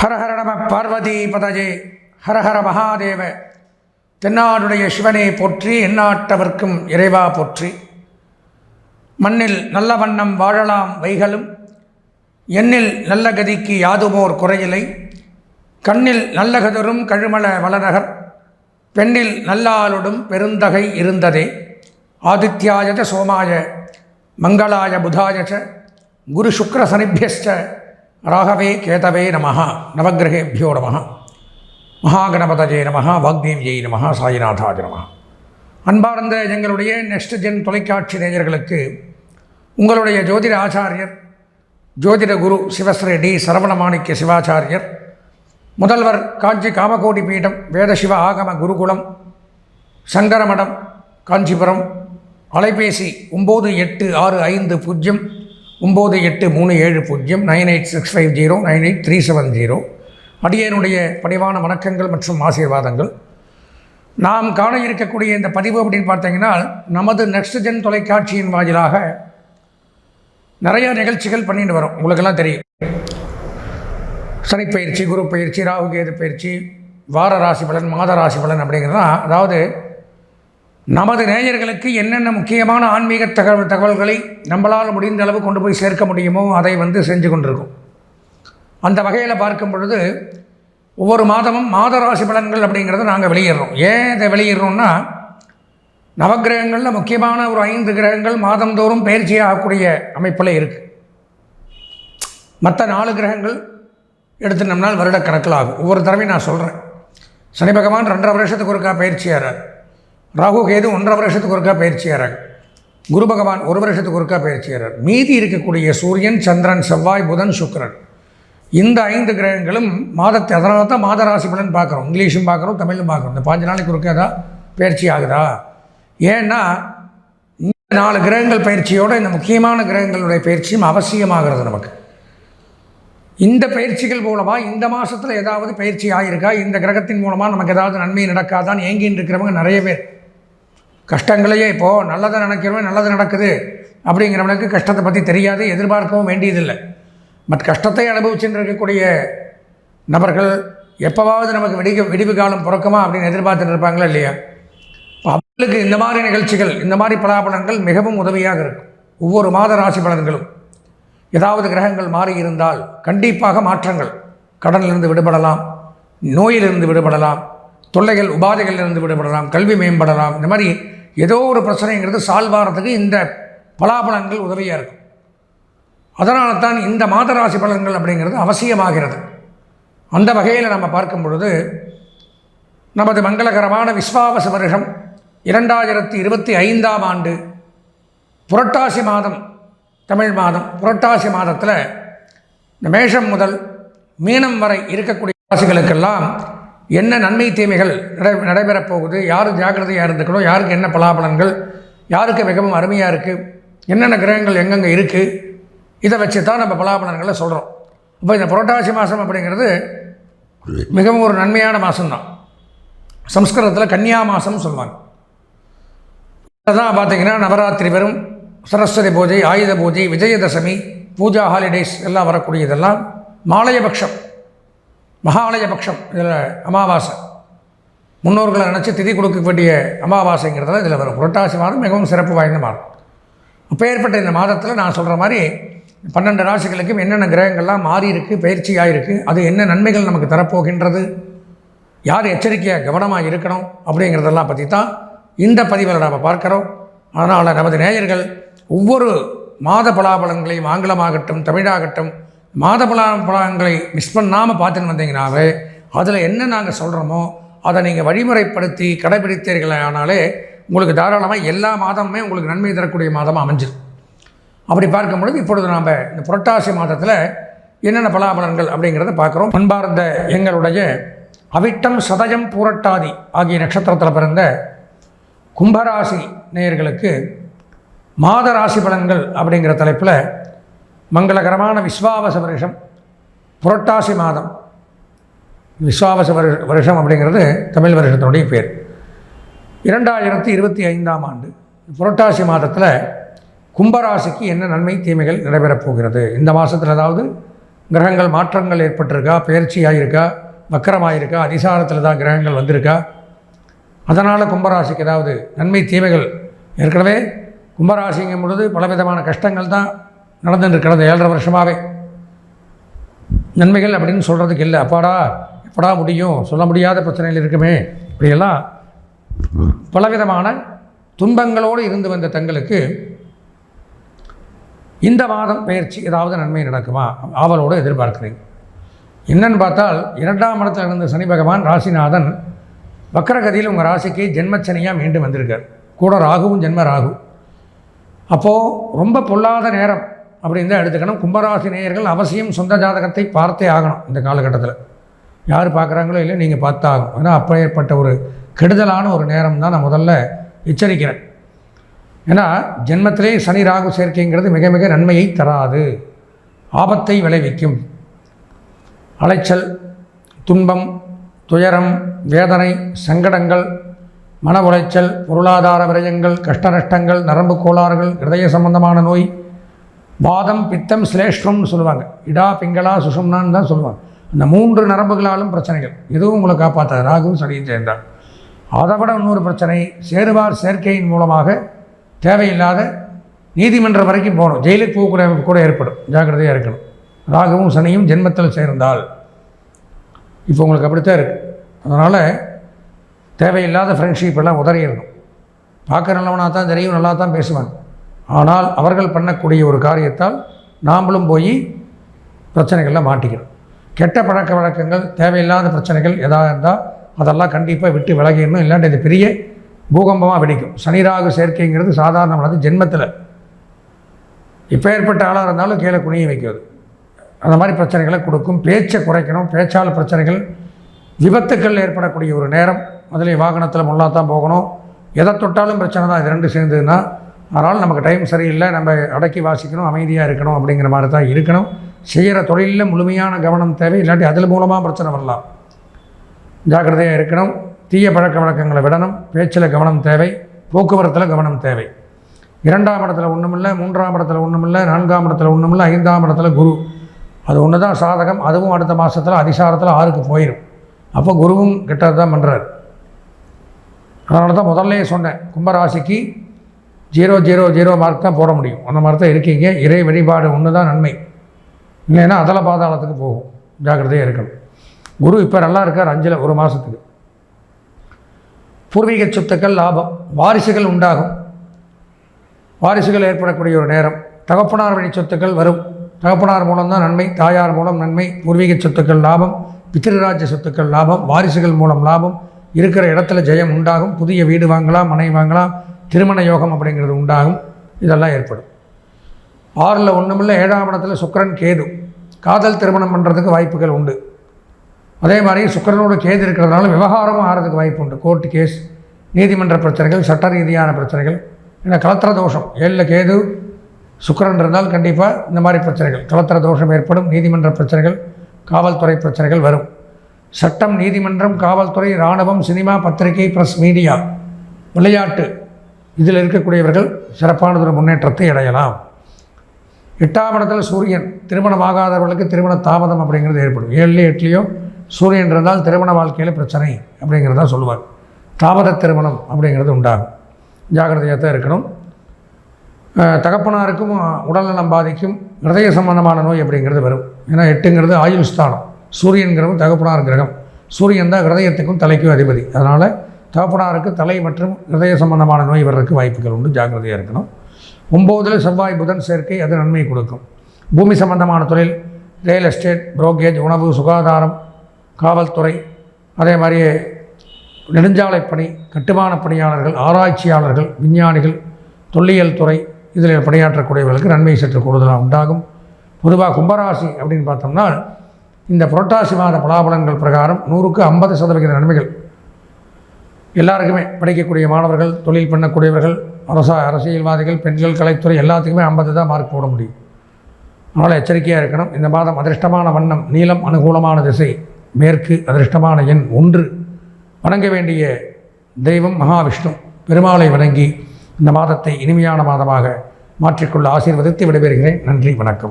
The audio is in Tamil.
ஹரஹர நம பார்வதி பதஜே. ஹரஹர மகாதேவ. தென்னாடுடைய சிவனை போற்றி எந்நாட்டவர்க்கும் இறைவா போற்றி. மண்ணில் நல்ல வண்ணம் வாழலாம் வைகளும் எண்ணில் நல்ல கதிக்கு யாதுமோர் குறையிலை கண்ணில் நல்ல கதரும் கழுமல வளநகர் பெண்ணில் நல்லாளுடும் பெருந்தகை இருந்ததே. ஆதித்யாயஜ சோமாய மங்களாய புதாயச்ச குரு சுக்கர சனிபியஸ்ட ராகவே கேதவே நம நவகிரகேபியோ நம மகாகணபதஜே நம வாக்தேவியை நம சாயிநாதாஜ நம அன்பார்ந்த எங்களுடைய நெக்ஸ்ட் ஜென் தொலைக்காட்சி நேயர்களுக்கு உங்களுடைய ஜோதிட ஆச்சாரியர் ஜோதிட குரு சிவஸ்ரீ டி சரவணமாணிக்க சிவாச்சாரியர் முதல்வர் காஞ்சி காமகோடி பீடம் வேதசிவ ஆகம குருகுலம் சங்கரமடம் காஞ்சிபுரம் அலைபேசி ஒம்பது எட்டு ஆறு ஐந்து பூஜ்ஜியம் ஒம்பது எட்டு மூணு ஏழு பூஜ்ஜியம் nine eight six five zero nine eight three seven zero. அடியனுடைய பணிவான வணக்கங்கள் மற்றும் ஆசீர்வாதங்கள். நாம் காண இருக்கக்கூடிய இந்த பதிவு அப்படின்னு பார்த்தீங்கன்னா நமது நெக்ஸ்ட் ஜென் தொலைக்காட்சியின் வாயிலாக நிறைய நிகழ்ச்சிகள் பண்ணிட்டு வரோம். உங்களுக்கெல்லாம் தெரியும். சனிப்பயிற்சி குரு பயிற்சி ராகுகேது பயிற்சி வார ராசி பலன் மாத ராசி பலன் அப்படிங்கிறதான் அதாவது நமது நேயர்களுக்கு என்னென்ன முக்கியமான ஆன்மீக தகவல் தகவல்களை நம்மளால் முடிந்த அளவு கொண்டு போய் சேர்க்க முடியுமோ அதை வந்து செஞ்சு கொண்டிருக்கும். அந்த வகையில் பார்க்கும் பொழுது ஒவ்வொரு மாதமும் மாத ராசி பலன்கள் அப்படிங்கிறத நாங்கள் வெளியிடுறோம். ஏன் இதை வெளியிடுறோம்னா நவக்கிரகங்களில் முக்கியமான ஒரு ஐந்து கிரகங்கள் மாதந்தோறும் பயிற்சியாகக்கூடிய அமைப்பில் இருக்குது மற்ற நாலு கிரகங்கள் எடுத்துனோம்னால் வருடக்கணக்கில் ஆகும். ஒவ்வொரு தடவையும் நான் சொல்கிறேன் சனி பகவான் ரெண்டரை வருஷத்துக்கு ஒருக்கா பயிற்சியாகிறார் ராகு கேது ஒன்றரை வருஷத்துக்கு ஒருக்கா பயிற்சியாகிறாங்க குரு பகவான் ஒரு வருஷத்துக்கு ஒருக்கா பயிற்சியாகிறார் மீதி இருக்கக்கூடிய சூரியன் சந்திரன் செவ்வாய் புதன் சுக்கரன். இந்த ஐந்து கிரகங்களும் மாதத்தை அதனால தான் மாத ராசி பலன் பார்க்குறோம். இங்கிலீஷும் பார்க்குறோம் தமிழும் பார்க்குறோம். இந்த பாஞ்சு நாளைக்கு ஒருக்கா தான் பயிற்சி ஆகுதா? ஏன்னா இந்த நாலு கிரகங்கள் பயிற்சியோடு இந்த முக்கியமான கிரகங்களுடைய பயிற்சியும் அவசியமாகிறது நமக்கு. இந்த பயிற்சிகள் மூலமாக இந்த மாதத்தில் ஏதாவது பயிற்சி ஆகியிருக்கா இந்த கிரகத்தின் மூலமாக நமக்கு ஏதாவது நன்மை நடக்காதான்னு ஏங்கின்னு இருக்கிறவங்க நிறைய பேர். கஷ்டங்களையே இப்போது நல்லதை நினைக்கிறவன் நல்லது நடக்குது அப்படிங்கிறவனுக்கு கஷ்டத்தை பற்றி தெரியாது எதிர்பார்க்கவும் வேண்டியதில்லை. பட் கஷ்டத்தை அனுபவிச்சுட்டு இருக்கக்கூடிய நபர்கள் எப்போவாவது நமக்கு விடிக விடிவு காலம் பிறக்குமா அப்படின்னு எதிர்பார்த்துட்டு இருப்பாங்களா இல்லையா? இப்போ அவங்களுக்கு இந்த மாதிரி நிகழ்ச்சிகள் இந்த மாதிரி பலாபலன்கள் மிகவும் உதவியாக இருக்கும். ஒவ்வொரு மாத ராசி பலன்களும். ஏதாவது கிரகங்கள் மாறி இருந்தால் கண்டிப்பாக மாற்றங்கள். கடனிலிருந்து விடுபடலாம் நோயிலிருந்து விடுபடலாம் தொல்லைகள் உபாதைகளிலிருந்து விடுபடலாம் கல்வி மேம்படலாம். இந்த மாதிரி ஏதோ ஒரு பிரச்சனைங்கிறது சால்வ் ஆகிறதுக்கு இந்த பலாபலன்கள் உதவியாக இருக்கும். அதனால தான் இந்த மாத ராசி பலன்கள் அப்படிங்கிறது அவசியமாகிறது. அந்த வகையில் நம்ம பார்க்கும் பொழுது நமது மங்களகரமான விஸ்வாவச வருஷம் இரண்டாயிரத்தி இருபத்தி ஐந்தாம் ஆண்டு புரட்டாசி மாதம் தமிழ் மாதம் புரட்டாசி மாதத்தில் இந்த மேஷம் முதல் மீனம் வரை இருக்கக்கூடிய ராசிகளுக்கெல்லாம் என்ன நன்மை தீமைகள் நடை நடைபெறப் போகுது யார் ஜாக்கிரதையாக இருந்துக்கணும்? யாருக்கு என்ன பலாபலன்கள்? யாருக்கு மிகவும் அருமையாக இருக்குது என்னென்ன கிரகங்கள் எங்கெங்கே இருக்குது இதை வச்சு தான் நம்ம பலாபலன்களை சொல்கிறோம் இப்போ இந்த புரட்டாசி மாதம் அப்படிங்கிறது மிகவும் ஒரு நன்மையான மாதம்தான் சம்ஸ்கிருதத்தில் கன்னியா மாதம்னு சொல்லுவாங்க. தான் பார்த்தீங்கன்னா நவராத்திரி வரும் சரஸ்வதி பூஜை ஆயுத பூஜை விஜயதசமி பூஜா ஹாலிடேஸ் எல்லாம் வரக்கூடியதெல்லாம் மாலையபக்ஷம். மகாலயபக்ஷம் இதில் அமாவாசை. முன்னோர்களை நினச்சி திதி கொடுக்க வேண்டிய அமாவாசைங்கிறதுல இதில் வரும். புரட்டாசி மாதம் மிகவும் சிறப்பு வாய்ந்த மாதம். அப்பேற்பட்ட இந்த மாதத்தில் நான் சொல்கிற மாதிரி பன்னெண்டு ராசிகளுக்கும் என்னென்ன கிரகங்கள்லாம் மாறி இருக்கு பயிற்சியாக இருக்குது அது என்ன நன்மைகள் நமக்கு தரப்போகின்றது யார் எச்சரிக்கையாக கவனமாக இருக்கணும் அப்படிங்கிறதெல்லாம் பற்றி தான் இந்த பதிவில் நாம் பார்க்குறோம். அதனால் நமது நேயர்கள் ஒவ்வொரு மாத பலாபலங்களையும் ஆங்கிலமாகட்டும் தமிழாகட்டும் மாத பலா பலன்களை மிஸ் பண்ணாமல் பார்த்துன்னு வந்தீங்கன்னாவே அதில் என்ன நாங்கள் சொல்கிறோமோ அதை நீங்கள் வழிமுறைப்படுத்தி கடைபிடித்தீர்களே ஆனாலே உங்களுக்கு தாராளமாக எல்லா மாதமுமே உங்களுக்கு நன்மை தரக்கூடிய மாதமாக அமைஞ்சிடும் அப்படி பார்க்கும் பொழுது இப்பொழுது நாம் இந்த புரட்டாசி மாதத்தில் என்னென்ன பலாபலன்கள் அப்படிங்கிறத பார்க்குறோம். பண்பார்ந்த எங்களுடைய அவிட்டம் சதயம் பூரட்டாதி ஆகிய நட்சத்திரத்தில் பிறந்த கும்பராசி நேயர்களுக்கு மாத ராசி பலன்கள் அப்படிங்கிற தலைப்பில் மங்களகரமான விஸ்வாவச வருஷம் புரட்டாசி மாதம். விஸ்வாவச வருஷ வருஷம் அப்படிங்கிறது தமிழ் வருஷத்தினுடைய பேர். இரண்டாயிரத்தி இருபத்தி ஐந்தாம் ஆண்டு புரட்டாசி மாதத்தில் கும்பராசிக்கு என்ன நன்மை தீமைகள் நடைபெறப் போகிறது? இந்த மாதத்தில் ஏதாவது கிரகங்கள் மாற்றங்கள் ஏற்பட்டிருக்கா? பயிற்சி இருக்கா வக்கரமாயிருக்கா? அதிசாரத்தில் தான் கிரகங்கள் வந்திருக்கா? அதனால் கும்பராசிக்கு ஏதாவது நன்மை தீமைகள் ஏற்கனவே கும்பராசிங்கும் பொழுது பலவிதமான கஷ்டங்கள் தான் நடந்துட்டு கடந்த ஏழரை வருஷமாகவே நன்மைகள் அப்படின்னு சொல்கிறதுக்கு இல்லை. அப்பாடா எப்படா முடியும்? சொல்ல முடியாத பிரச்சனைகள் இருக்குமே. இப்படியெல்லாம் பலவிதமான துன்பங்களோடு இருந்து வந்த தங்களுக்கு இந்த மாதம் பயிற்சி ஏதாவது நன்மை நடக்குமா? ஆவலோடு எதிர்பார்க்கிறேன். என்னன்னு பார்த்தால் இரண்டாம் இடத்தில் இருந்த சனி பகவான் ராசிநாதன் வக்கரகதியில் உங்கள் ராசிக்கு ஜென்மச்சனியாக மீண்டும் வந்திருக்கார். கூட ராகுவும் ஜென்ம ராகு. அப்போது ரொம்ப பொல்லாத நேரம். அப்படின்னு தான் எடுத்துக்கணும். கும்பராசி நேயர்கள் அவசியம் சொந்த ஜாதகத்தை பார்த்தே ஆகணும் இந்த காலகட்டத்தில். யார் பார்க்குறாங்களோ இல்லை நீங்கள் பார்த்தாகும் ஏன்னா அப்பேற்பட்ட ஒரு கெடுதலான ஒரு நேரம் தான் நான் முதல்ல எச்சரிக்கிறேன். ஏன்னா ஜென்மத்திலே சனி ராகு சேர்க்கைங்கிறது மிக மிக நன்மையை தராது. ஆபத்தை விளைவிக்கும். அலைச்சல் துன்பம் துயரம் வேதனை சங்கடங்கள் மன உளைச்சல் பொருளாதார விரயங்கள் கஷ்ட நஷ்டங்கள் நரம்பு கோளாறுகள் இதய சம்பந்தமான நோய் வாதம் பித்தம் சிலேஷ்டம்னு சொல்லுவாங்க. இடா பிங்களா சுஷம்னான்னு தான் சொல்லுவாங்க. இந்த மூன்று நரம்புகளாலும் பிரச்சனைகள். எதுவும் உங்களை காப்பாற்றாது ராகுவும் சனியும் சேர்ந்தால் அதை விட இன்னொரு பிரச்சனை சேருவார் சேர்க்கையின் மூலமாக தேவையில்லாத நீதிமன்றம் வரைக்கும் போகணும். ஜெயிலுக்கு போகக்கூட கூட ஏற்படும். ஜாக்கிரதையாக இருக்கணும். ராகுவும் சனியும் ஜென்மத்தில் சேர்ந்தால். இப்போ உங்களுக்கு அப்படித்தான் இருக்குது அதனால் தேவையில்லாத ஃப்ரெண்ட்ஷிப் எல்லாம் உதறிடணும். பார்க்க நல்லவனாக தான் தெரியும் நல்லா தான் பேசுவாங்க ஆனால் அவர்கள் பண்ணக்கூடிய ஒரு காரியத்தால் நாம்ளும் போய் பிரச்சனைகளில் மாட்டிக்கிறோம். கெட்ட பழக்க வழக்கங்கள் தேவையில்லாத பிரச்சனைகள் எதாக இருந்தால் அதெல்லாம் கண்டிப்பாக விட்டு விலகிடணும். இல்லாட்டி இது பெரிய பூகம்பமாக வெடிக்கும். சனிராகு சேர்க்கைங்கிறது சாதாரணமானது ஜென்மத்தில். இப்போ ஏற்பட்ட ஆளாக இருந்தாலும் கீழே குனிய வைக்கிறது அந்த மாதிரி பிரச்சனைகளை கொடுக்கும். பேச்சை குறைக்கணும். பேச்சால் பிரச்சனைகள் விபத்துக்கள் ஏற்படக்கூடிய ஒரு நேரம். அதில் வாகனத்தில் முள்ளா தான் போகணும். எதை தொட்டாலும் பிரச்சனை தான். இது ரெண்டு சேர்ந்ததுன்னா அதனால் நமக்கு டைம் சரியில்லை நம்ம அடக்கி வாசிக்கணும் அமைதியாக இருக்கணும் அப்படிங்கிற மாதிரி தான் இருக்கணும். செய்கிற தொழிலில் முழுமையான கவனம் தேவை இல்லாட்டி அதில் மூலமாக பிரச்சனை வரலாம். ஜாக்கிரதையாக இருக்கணும் தீய பழக்க வழக்கங்களை விடணும் பேச்சில் கவனம் தேவை போக்குவரத்தில் கவனம் தேவை. இரண்டாம் இடத்துல ஒன்றுமில்லை மூன்றாம் இடத்துல ஒன்றுமில்லை நான்காம் இடத்துல ஒன்றுமில்லை ஐந்தாம் இடத்துல குரு. அது ஒன்று தான் சாதகம் அதுவும் அடுத்த மாதத்தில் அதிசாரத்தில் ஆறுக்கு போயிடும் அப்போ குருவும் கிட்டது தான் பண்ணுறாரு அதனால தான் முதல்லே சொன்னேன் கும்பராசிக்கு ஜீரோ ஜீரோ ஜீரோ மார்க் தான் போட முடியும். அந்த மாதிரி தான் இருக்கீங்க. இறை வழிபாடு ஒன்று தான் நன்மை. இல்லைன்னா அதல பாதாளத்துக்கு போகும். ஜாக்கிரதையாக இருக்கணும். குரு இப்போ நல்லா இருக்கார் அஞ்சில் ஒரு மாதத்துக்கு பூர்வீக சொத்துக்கள் லாபம். வாரிசுகள் உண்டாகும். வாரிசுகள் ஏற்படக்கூடிய ஒரு நேரம். தகப்பனார் வழி சொத்துக்கள் வரும். தகப்பனார் மூலம் தான் நன்மை தாயார் மூலம் நன்மை பூர்வீக சொத்துக்கள் லாபம் பித்திருராஜ்ய சொத்துக்கள் லாபம் வாரிசுகள் மூலம் லாபம். இருக்கிற இடத்துல ஜெயம் உண்டாகும். புதிய வீடு வாங்கலாம் மனை வாங்கலாம் திருமண யோகம் அப்படிங்கிறது உண்டாகும். இதெல்லாம் ஏற்படும். ஆறில் ஒன்றுமில்லை ஏழாம் இடத்துல சுக்கரன் கேது. காதல் திருமணம் பண்ணுறதுக்கு வாய்ப்புகள் உண்டு. அதே மாதிரி சுக்கரனோட கேது இருக்கிறதுனால விவகாரமும் ஆகிறதுக்கு வாய்ப்பு உண்டு. கோர்ட்டு கேஸ் நீதிமன்ற பிரச்சனைகள் சட்ட ரீதியான பிரச்சனைகள் ஏன்னா கலத்திர தோஷம். ஏழில் கேது சுக்கரன் இருந்தால் கண்டிப்பாக இந்த மாதிரி பிரச்சனைகள். கலத்திர தோஷம் ஏற்படும் நீதிமன்ற பிரச்சனைகள் காவல்துறை பிரச்சனைகள் வரும். சட்டம் நீதிமன்றம் காவல்துறை இராணுவம் சினிமா பத்திரிகை ப்ரெஸ் மீடியா விளையாட்டு இதில் இருக்கக்கூடியவர்கள் சிறப்பானதொரு முன்னேற்றத்தை அடையலாம். எட்டாம் இடத்துல சூரியன் திருமணமாகாதவர்களுக்கு திருமண தாமதம் அப்படிங்கிறது ஏற்படும். ஏழுலேயோ எட்டுலேயோ சூரியன் இருந்தால் திருமண வாழ்க்கையில் பிரச்சனை அப்படிங்கிறதா சொல்லுவார். தாமத திருமணம் அப்படிங்கிறது உண்டாகும். ஜாகிரதையாக தான் இருக்கணும். தகப்பனாருக்கும் உடல்நலம் பாதிக்கும் ஹிரதய சம்பந்தமான நோய் அப்படிங்கிறது வரும். ஏன்னா எட்டுங்கிறது ஆயுள் ஸ்தானம். சூரியன்கிறவும் தகப்பனார் கிரகம். சூரியன் தான் ஹிரதயத்துக்கும் தலைக்கும் அதிபதி. அதனால் தகப்பனாருக்கு தலை மற்றும் ஹிருதய சம்பந்தமான நோய் வர்றதுக்கு வாய்ப்புகள் உண்டு. ஜாக்கிரதையாக இருக்கணும். ஒம்போதில் செவ்வாய் புதன் சேர்க்கை அது நன்மை கொடுக்கும். பூமி சம்பந்தமான தொழில் ரியல் எஸ்டேட் புரோக்கேஜ் உணவு சுகாதாரம் காவல்துறை அதே மாதிரி நெடுஞ்சாலை பணி கட்டுமான பணியாளர்கள் ஆராய்ச்சியாளர்கள் விஞ்ஞானிகள் தொல்லியல் துறை இதில் பணியாற்றக்கூடியவர்களுக்கு நன்மை சற்று கூடுதலாக உண்டாகும். பொதுவாக கும்பராசி அப்படின்னு பார்த்தோம்னா இந்த புரட்டாசி மாத பலாபலன்கள் பிரகாரம் நூறுக்கு ஐம்பது சதவிகித நன்மைகள் எல்லாருக்குமே படிக்கக்கூடிய மாணவர்கள் தொழில் பண்ணக்கூடியவர்கள் அரசா அரசியல்வாதிகள் பெண்கள் கலைத்துறை எல்லாத்துக்குமே ஐம்பது தான் மார்க் போட முடியும். அதனால் எச்சரிக்கையாக இருக்கணும். இந்த மாதம் அதிர்ஷ்டமான வண்ணம் நீளம் அனுகூலமான திசை மேற்கு அதிர்ஷ்டமான எண் ஒன்று. வணங்க வேண்டிய தெய்வம் மகாவிஷ்ணு. பெருமாளை வணங்கி இந்த மாதத்தை இனிமையான மாதமாக மாற்றிக்கொள்ள ஆசீர்வதித்து விடைபெறுகிறேன். நன்றி வணக்கம்.